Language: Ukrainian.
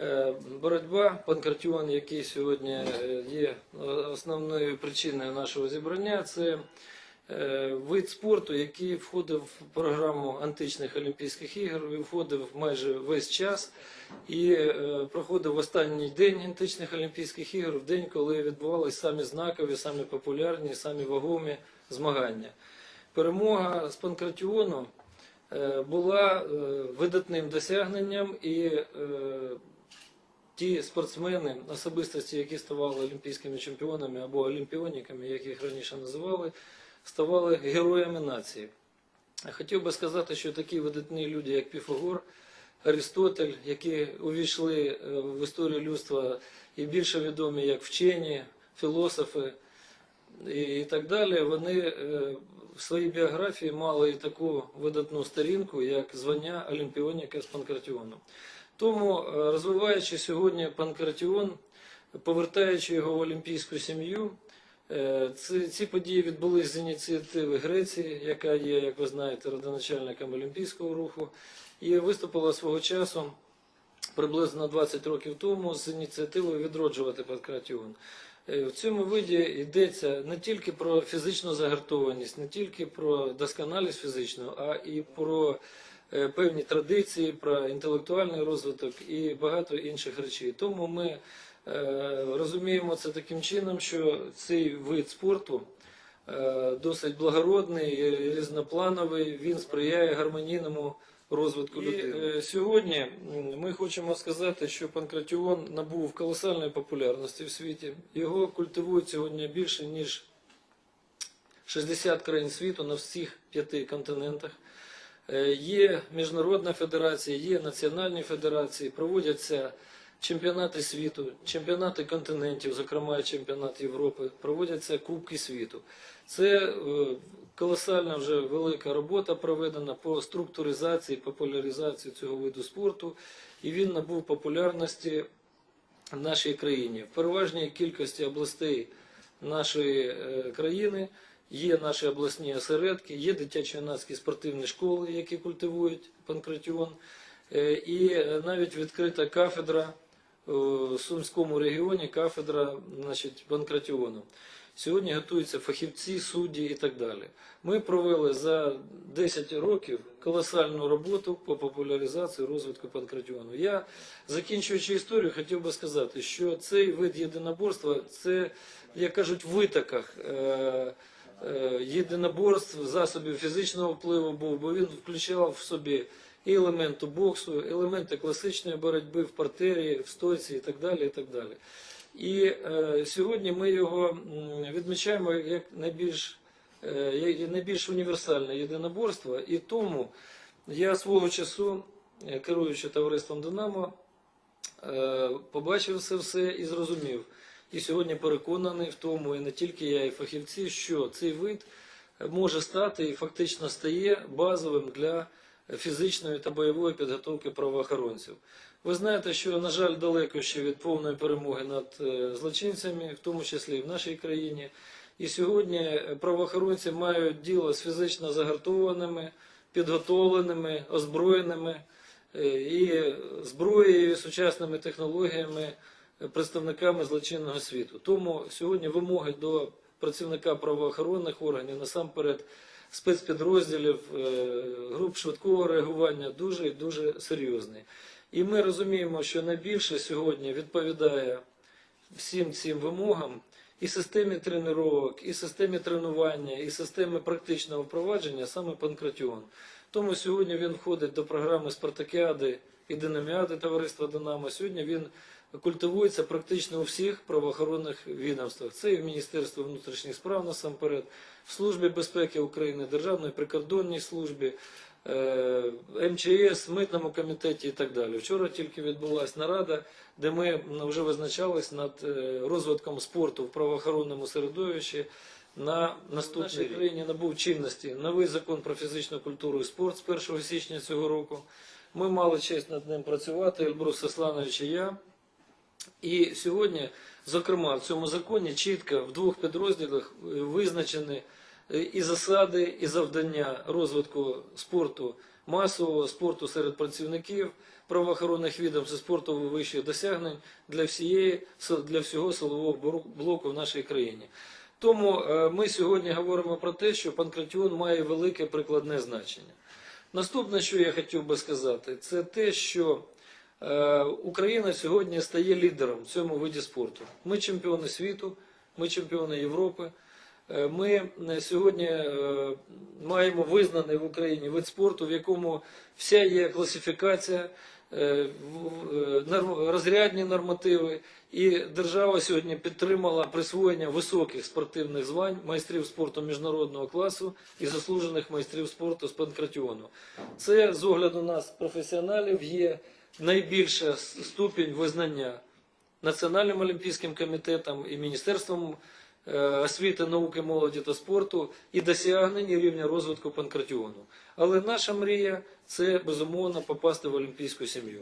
Е, Боротьба, панкратіон, який сьогодні е, є основною причиною нашого зібрання, це е, вид спорту, який входив в програму античних Олімпійських ігор, і входив майже весь час і е, проходив останній день античних Олімпійських ігор, в день, коли відбувалися самі знакові, самі популярні, самі вагомі змагання. Перемога з панкратіону е, була е, видатним досягненням і е, ті спортсмени, особистості, які ставали олімпійськими чемпіонами або олімпіоніками, як їх раніше називали, ставали героями нації. Хотів би сказати, що такі видатні люди, як Піфагор, Аристотель, які увійшли е, в історію людства і більше відомі як вчені, філософи і, так далі, вони е, в своїй біографії мали і таку видатну сторінку, як звання олімпіоніка з панкратіону. Тому, е, розвиваючи сьогодні панкратіон, повертаючи його в олімпійську сім'ю, е, ці, події відбулись з ініціативи Греції, яка є, як ви знаєте, родоначальником олімпійського руху, і виступила свого часу приблизно 20 років тому з ініціативою відроджувати панкратіон. Е, В цьому виді йдеться не тільки про фізичну загартованість, не тільки про досконалість фізичну, а і про певні традиції, про інтелектуальний розвиток і багато інших речей. Тому ми е, розуміємо це таким чином, що цей вид спорту е, досить благородний, різноплановий, він сприяє гармонійному розвитку е, Сьогодні ми хочемо сказати, що панкратіон набув колосальної популярності в світі. Його культивують сьогодні більше ніж 60 країн світу на всіх п'яти континентах. Е, Є міжнародна федерація, є національні федерації, проводяться чемпіонати світу, чемпіонати континентів, зокрема чемпіонат Європи, проводяться Кубки світу. Це е, колосальна вже велика робота проведена по структуризації, популяризації цього виду спорту, і він набув популярності в нашій країні. В переважній кількості областей нашої е, країни є наші обласні осередки, є дитячо-юнацькі спортивні школи, які культивують панкратіон, Е, і е, навіть відкрита кафедра е, в Сумському регіоні, кафедра значить, панкратіону. Сьогодні готуються фахівці, судді і так далі. Ми провели за 10 років колосальну роботу по популяризації розвитку панкратіону. Я, закінчуючи історію, хотів би сказати, що цей вид єдиноборства це, як кажуть, в витоках. Е, Єдиноборств, засобів фізичного впливу був, бо він включав в собі і елементи боксу, елементи класичної боротьби в партері, в стойці і так далі. І, так далі. і е, сьогодні ми його відмічаємо як найбільш, е, найбільш універсальне єдиноборство. І тому я свого часу, е, керуючи товариством Динамо, е, побачив це все і зрозумів. І сьогодні переконаний в тому, і не тільки я, і фахівці, що цей вид може стати і фактично стає базовим для фізичної та бойової підготовки правоохоронців. Ви знаєте, що, на жаль, далеко ще від повної перемоги над е, злочинцями, в тому числі і в нашій країні. І сьогодні правоохоронці мають діло з фізично загартованими, підготовленими, озброєними е, і зброєю, і сучасними технологіями представниками злочинного світу. Тому сьогодні вимоги до працівника правоохоронних органів насамперед спецпідрозділів, е, груп швидкого реагування дуже і дуже серйозний. І ми розуміємо, що найбільше сьогодні відповідає всім цим вимогам і системі тренувань, і системі тренування, і системі практичного впровадження саме панкратіон. Тому сьогодні він входить до програми Спартакіади і Динаміади товариства Динамо. Сьогодні він культивується практично у всіх правоохоронних відомствах. Це і в Міністерстві внутрішніх справ насамперед, в Службі безпеки України, Державної прикордонній службі, е, МЧС, митному комітеті і так далі. Вчора тільки відбулася нарада, де ми вже визначались над е, розвитком спорту в правоохоронному середовищі. На наступній країні набув чинності новий закон про фізичну культуру і спорт з 1 січня цього року. Ми мали честь над ним працювати, Ельбрус Асланович і я. І сьогодні, зокрема, в цьому законі чітко в двох підрозділах визначені і засади, і завдання розвитку спорту масового спорту серед працівників правоохоронних відомств спорту вищих досягнень для всієї для всього силового блоку в нашій країні. Тому е, ми сьогодні говоримо про те, що панкратіон має велике прикладне значення. Наступне, що я хотів би сказати, це те, що е, Україна сьогодні стає лідером в цьому виді спорту. Ми чемпіони світу, ми чемпіони Європи. Е, Ми е, сьогодні маємо визнаний в Україні вид спорту, в якому вся є класифікація, розрядні нормативи, і держава сьогодні підтримала присвоєння високих спортивних звань майстрів спорту міжнародного класу і заслужених майстрів спорту з панкратіону. Це з огляду нас, професіоналів, є найбільша ступінь визнання Національним олімпійським комітетом і Міністерством е, освіти, науки, молоді та спорту і досягнення рівня розвитку панкратіону. Але наша мрія це безумовно попасти в олімпійську сім'ю.